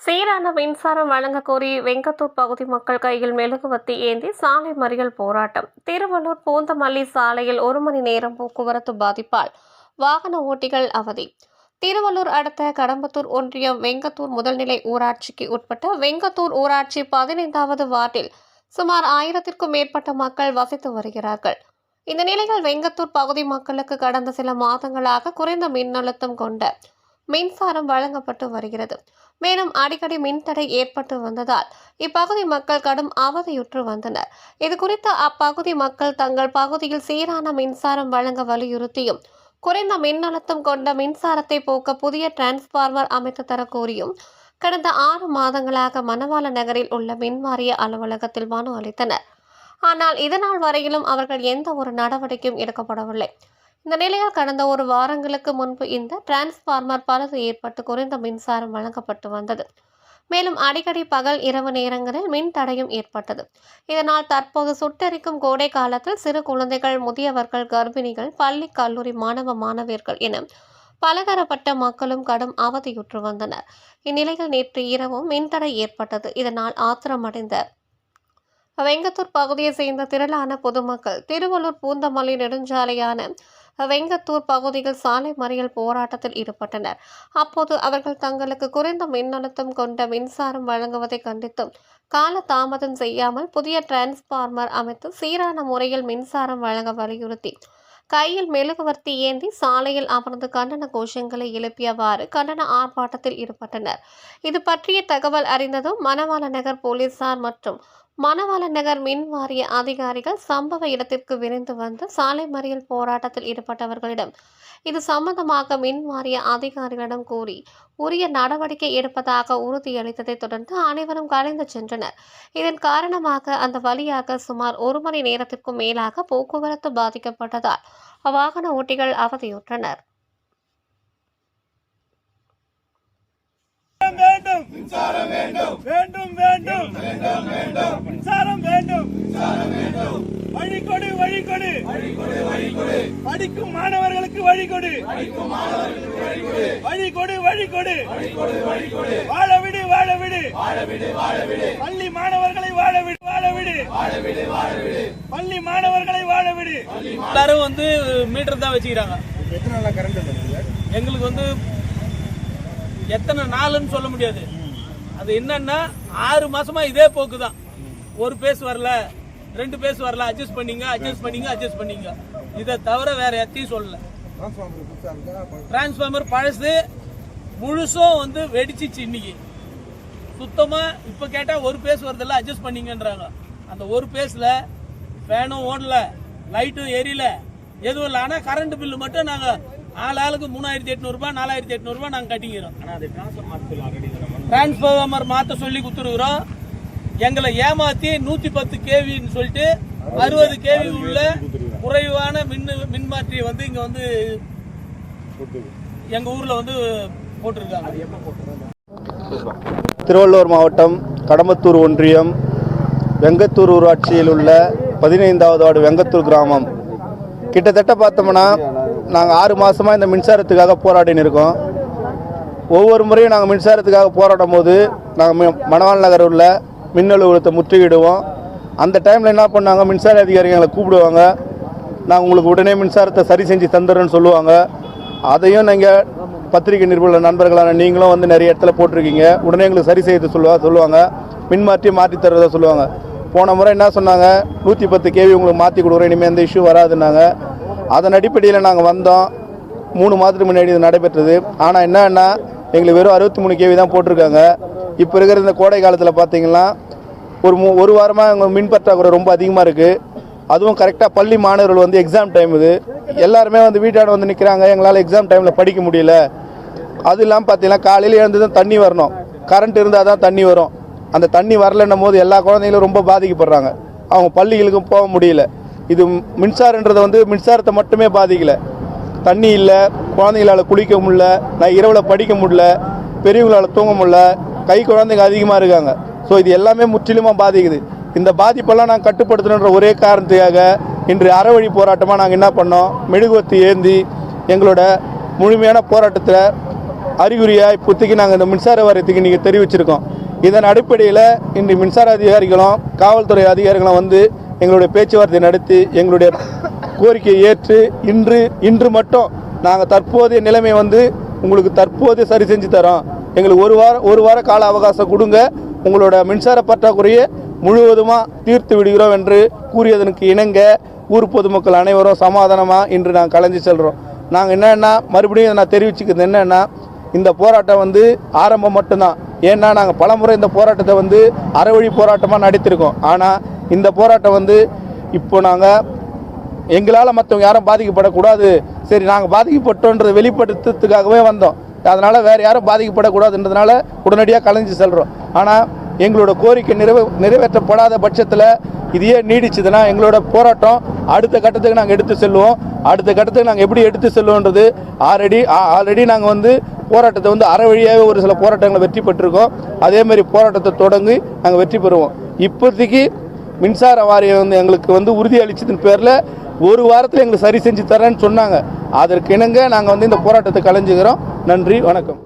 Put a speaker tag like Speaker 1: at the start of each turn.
Speaker 1: சீரான மின்சாரம் வழங்க கோரி வெங்கத்தூர் பகுதி மக்கள் கையில் மெழுகுவத்தி ஏந்தி சாலை மறியல் போராட்டம். திருவள்ளூர் பூந்தமல்லி சாலையில் ஒரு மணி நேரம் போக்குவரத்து பாதிப்பால் வாகன ஓட்டிகள் அவதி. திருவள்ளூர் அடுத்த கடம்பத்தூர் ஒன்றியம் வெங்கத்தூர் முதல்நிலை ஊராட்சிக்கு உட்பட்ட வெங்கத்தூர் ஊராட்சி பதினைந்தாவது வார்டில் சுமார் ஆயிரத்திற்கும் மேற்பட்ட மக்கள் வசித்து வருகிறார்கள். இந்த நிலையில் வெங்கத்தூர் பகுதி மக்களுக்கு கடந்த சில மாதங்களாக குறைந்த மின்னழுத்தம் கொண்ட மின்சாரம் வழங்கப்பட்டு வருகிறது. மேலும் அடிக்கடி மின்தடை ஏற்பட்டு வந்ததால் இப்பகுதி மக்கள் கடும் அவதியுற்று வந்தனர். இது குறித்து அப்பகுதி மக்கள் தங்கள் பகுதியில் சீரான மின்சாரம் வழங்க வலியுறுத்தியும் குறைந்த மின்னழுத்தம் கொண்ட மின்சாரத்தை போக்க புதிய டிரான்ஸ்பார்மர் அமைத்து தர கோரியும் கடந்த ஆறு மாதங்களாக மணவாள நகரில் உள்ள மின்வாரிய அலுவலகத்தில் மனு அளித்தனர். ஆனால் இதனால் வரையிலும் அவர்கள் எந்த ஒரு நடவடிக்கையும் எடுக்கப்படவில்லை. இந்த நிலையில் கடந்த ஒரு வாரங்களுக்கு முன்பு இந்த டிரான்ஸ்பார்மர் பழுது ஏற்பட்டு குறைந்த மின்சாரம் வழங்கப்பட்டு வந்தது. மேலும் அடிக்கடி பகல் இரவு நேரங்களில் மின் தடையும் ஏற்பட்டது. இதனால் தற்போது சுட்டெரிக்கும் கோடை காலத்தில் சிறு குழந்தைகள் முதியவர்கள் கர்ப்பிணிகள் பள்ளி கல்லூரி மாணவ மாணவியர்கள் என பலதரப்பட்ட மக்களும் கடும் அவதியுற்று வந்தனர். இந்நிலையில் நேற்று இரவும் மின்தடை ஏற்பட்டது. இதனால் ஆத்திரமடைந்த வெங்கத்தூர் பகுதியை சேர்ந்த திரளான பொதுமக்கள் திருவள்ளூர் பூந்தமல்லி நெடுஞ்சாலையான வெங்கத்தூர் பகுதியில் சாலை மறியல் போராட்டத்தில் ஈடுபட்டனர். அப்போது அவர்கள் தங்களுக்கு குறைந்த மின்னழுத்தம் கொண்ட மின்சாரம் வழங்குவதை கண்டித்தும் கால தாமதம் செய்யாமல் புதிய டிரான்ஸ்பார்மர் அமைத்து சீரான முறையில் மின்சாரம் வழங்க வலியுறுத்தி கையில் மெழுகுவர்த்தி ஏந்தி சாலையில் அமர்ந்து கண்டன கோஷங்களை எழுப்பியவாறு கண்டன ஆர்ப்பாட்டத்தில் ஈடுபட்டனர். இது பற்றிய தகவல் அறிந்ததும் மணவாள நகர் போலீசார் மற்றும் மணவாளன் நகர் மின் வாரிய அதிகாரிகள் சம்பவ இடத்திற்கு விரைந்து வந்து சாலை மறியல் போராட்டத்தில் ஈடுபட்டவர்களிடம் இது சம்பந்தமாக மின் வாரிய அதிகாரிகளிடம் கூறி உரிய நடவடிக்கை எடுப்பதாக உறுதியளித்ததைத் தொடர்ந்து அனைவரும் கலைந்து சென்றனர். இதன் காரணமாக அந்த வழியாக சுமார் ஒரு மணி நேரத்திற்கும் மேலாக போக்குவரத்து பாதிக்கப்பட்டதால் வாகன ஓட்டிகள் அவதியுற்றனர்.
Speaker 2: வேண்டும் மின்சாரம் வேண்டும். வேண்டும் வேண்டும். வேண்டும் வேண்டும் மின்சாரம் வேண்டும். மின்சாரம் வேண்டும் வழி கொடு வழி கொடு வழி கொடு வழி கொடு படிக்கும் மாணவர்களுக்கு வழி கொடு படிக்கும் மாணவர்களுக்கு வழி கொடு வழி கொடு வழி கொடு வழி கொடு வழி கொடு வாழ விடு வாழ விடு வாழ விடு வாழ விடு பள்ளி மாணவர்களை வாழ விடு வாழ விடு வாழ விடு வாழ விடு பள்ளி மாணவர்களை வாழ விடு
Speaker 3: எல்லாரும் வந்து மீட்டர் தான் வச்சுக்கிறாங்க.
Speaker 2: எத்தனை நாளா கரண்ட் இல்லை
Speaker 3: எங்களுக்கு வந்து எத்தனை நாள்னு சொல்ல முடியாது. அது என்னன்னா ஆறு மாசமா இதே போக்கு தான் ஒரு பேஸ் வரல ரெண்டு பேஸ் வரல அட்ஜஸ்ட் பண்ணீங்க அட்ஜஸ்ட் பண்ணீங்க அட்ஜஸ்ட் பண்ணீங்க. இதை தவிர வேற எத்தையும் சொல்லல. டிரான்ஸ்ஃபார்மர் பழசு முழுசும் வந்து வெடிச்சிச்சு இன்னைக்கு. சுத்தமா இப்ப கேட்டா ஒரு பேஸ் வருதில்ல அட்ஜஸ்ட் பண்ணீங்கன்றாங்க. அந்த ஒரு பேஸ்ல ஃபேனும் ஓடல லைட்டும் எரியல எதுவும் இல்லை. ஆனா கரண்ட் பில்லு மட்டும் நாங்க ஆள் ஆளுக்கு மூணாயிரத்தி எட்நூறு ரூபாய் நாலாயிரத்தி எட்நூறு ரூபாய் நாங்க கட்டிக்கிறோம். டிரான்ஸ்ஃபார்மர் மாத்த சொல்லி கொடுத்துருக்குறோம். எங்களை ஏமாத்தி நூத்தி பத்து கேவின்னு சொல்லிட்டு அறுபது கேவி உள்ள குறைவான மின் மின்மாற்றி வந்து இங்க வந்து எங்க ஊர்ல வந்து போட்டிருக்காங்க.
Speaker 4: திருவள்ளூர் மாவட்டம் கடம்பத்தூர் ஒன்றியம் வெங்கத்தூர் ஊராட்சியில் உள்ள பதினைந்தாவது வார்டு வெங்கத்தூர் கிராமம். கிட்டத்தட்ட பார்த்தோம்னா நாங்கள் ஆறு மாதமாக இந்த மின்சாரத்துக்காக போராடின்னு இருக்கோம். ஒவ்வொரு முறையும் நாங்கள் மின்சாரத்துக்காக போராடும் போது நாங்கள் மணவாள் நகர் உள்ள மின் அலுவலகத்தை முற்றுகிடுவோம் அந்த டைமில் என்ன பண்ணாங்க? மின்சார அதிகாரிகள் எங்களை கூப்பிடுவாங்க. நாங்கள் உங்களுக்கு உடனே மின்சாரத்தை சரி செஞ்சு தந்துடுறேன்னு சொல்லுவாங்க. அதையும் நீங்கள் பத்திரிகை நிருபர்கள் நண்பர்களான நீங்களும் வந்து நிறைய இடத்துல போட்டிருக்கீங்க. உடனே எங்களுக்கு சரி செய்து சொல்லுவா சொல்லுவாங்க. மின்மாற்றி மாற்றி தர்றதா சொல்லுவாங்க. போன முறை என்ன சொன்னாங்க? நூற்றி பத்து கேவி உங்களுக்கு மாற்றி கொடுக்குறோம். இனிமேல் எந்த இஷ்யூ வராதுன்னாங்க. அதன் அடிப்படையில் நாங்கள் வந்தோம். மூணு மாதத்துக்கு முன்னாடி இது நடைபெற்றது. ஆனால் என்னன்னா எங்களுக்கு வெறும் அறுபத்தி மூணு கேவி தான் போட்டிருக்காங்க. இப்போ இருக்கிற இந்த கோடை காலத்தில் பார்த்தீங்கன்னா ஒரு மூ ஒரு வாரமாக எங்கள் மின் பற்றாக்குறை ரொம்ப அதிகமாக இருக்குது அதுவும் கரெக்டாக பள்ளி மாணவர்கள் வந்து எக்ஸாம் டைம் இது. எல்லாருமே வந்து வீட்டாட வந்து நிற்கிறாங்க எங்களால் எக்ஸாம் டைமில் படிக்க முடியல. அது இல்லாமல் பார்த்தீங்கன்னா காலையில் எழுந்து தான் தண்ணி வரணும். கரண்ட் இருந்தால் தான் தண்ணி வரும். அந்த தண்ணி வரலன்னும் போது எல்லா குழந்தைங்களும் ரொம்ப பாதிக்கப்படுறாங்க. அவங்க பள்ளிகளுக்கும் போக முடியல. இது மின்சாரன்றது வந்து மின்சாரத்தை மட்டுமே பாதிக்கல. தண்ணி இல்லை குழந்தைங்களால் குளிக்க முடில நான் இரவில் படிக்க முடில பெரியவங்களால் தூங்க முடில கை குழந்தைங்க அதிகமாக இருக்காங்க. ஸோ இது எல்லாமே முற்றிலுமாக பாதிக்குது. இந்த பாதிப்பெல்லாம் நாங்கள் கட்டுப்படுத்தணுன்ற ஒரே காரணத்துக்காக இன்று அறவழி போராட்டமாக நாங்கள் என்ன பண்ணோம்? மெழுகுவத்து ஏந்தி எங்களோட முழுமையான போராட்டத்தில் அறிகுறியாக இப்போதைக்கு நாங்கள் இந்த மின்சார வாரியத்துக்கு இன்றைக்கி தெரிவிச்சிருக்கோம். இதன் அடிப்படையில் இன்று மின்சார அதிகாரிகளும் காவல்துறை அதிகாரிகளும் வந்து எங்களுடைய பேச்சுவார்த்தை நடத்தி எங்களுடைய கோரிக்கையை ஏற்று இன்று இன்று மட்டும் நாங்கள் தற்போதைய நிலைமை வந்து உங்களுக்கு தற்போதைய சரி செஞ்சு தரோம். எங்களுக்கு ஒரு வாரம் ஒரு வார கால அவகாசம் கொடுங்க. உங்களோட மின்சார பற்றாக்குறையை முழுவதுமாக தீர்த்து விடுகிறோம் என்று கூறியதற்கு இணங்க ஊர் பொதுமக்கள் அனைவரும் சமாதானமாக இன்று நாங்கள் கலைஞ்சு செல்கிறோம் நாங்கள் என்னென்னா மறுபடியும் நான் தெரிவிச்சுக்கிறது என்னென்னா இந்த போராட்டம் வந்து ஆரம்பம் மட்டும்தான். ஏன்னா நாங்கள் பலமுறை இந்த போராட்டத்தை வந்து அறவழி போராட்டமாக நடத்திருக்கோம். ஆனால் இந்த போராட்டம் வந்து இப்போ நாங்கள் எங்களால் மற்றவங்க யாரும் பாதிக்கப்படக்கூடாது. சரி நாங்கள் பாதிக்கப்பட்டோன்றது வெளிப்படுத்துறதுக்காகவே வந்தோம். அதனால் வேறு யாரும் பாதிக்கப்படக்கூடாதுன்றதுனால உடனடியாக கலைஞ்சு செல்கிறோம் ஆனால் எங்களோட கோரிக்கை நிறைவே நிறைவேற்றப்படாத பட்சத்தில் இதையே நீடிச்சதுன்னா எங்களோட போராட்டம் அடுத்த கட்டத்துக்கு நாங்கள் எடுத்து செல்வோம் அடுத்த கட்டத்துக்கு நாங்கள் எப்படி எடுத்து செல்வோன்றது ஆல்ரெடி ஆல்ரெடி நாங்கள் வந்து போராட்டத்தை வந்து அற வழியாகவே ஒரு சில போராட்டங்களை வெற்றி பெற்றிருக்கோம். அதேமாதிரி போராட்டத்தை தொடங்கி நாங்கள் வெற்றி பெறுவோம். இப்போதைக்கு மின்சார வாரியம் வந்து எங்களுக்கு வந்து உறுதி அளிச்சதன் பேரில் ஒரு வாரத்தில் எங்களுக்கு சரி செஞ்சு தரேன்னு சொன்னாங்க. அதற்கு இணங்க நாங்கள் வந்து இந்த போராட்டத்தை கலைஞ்சுக்கிறோம். நன்றி வணக்கம்.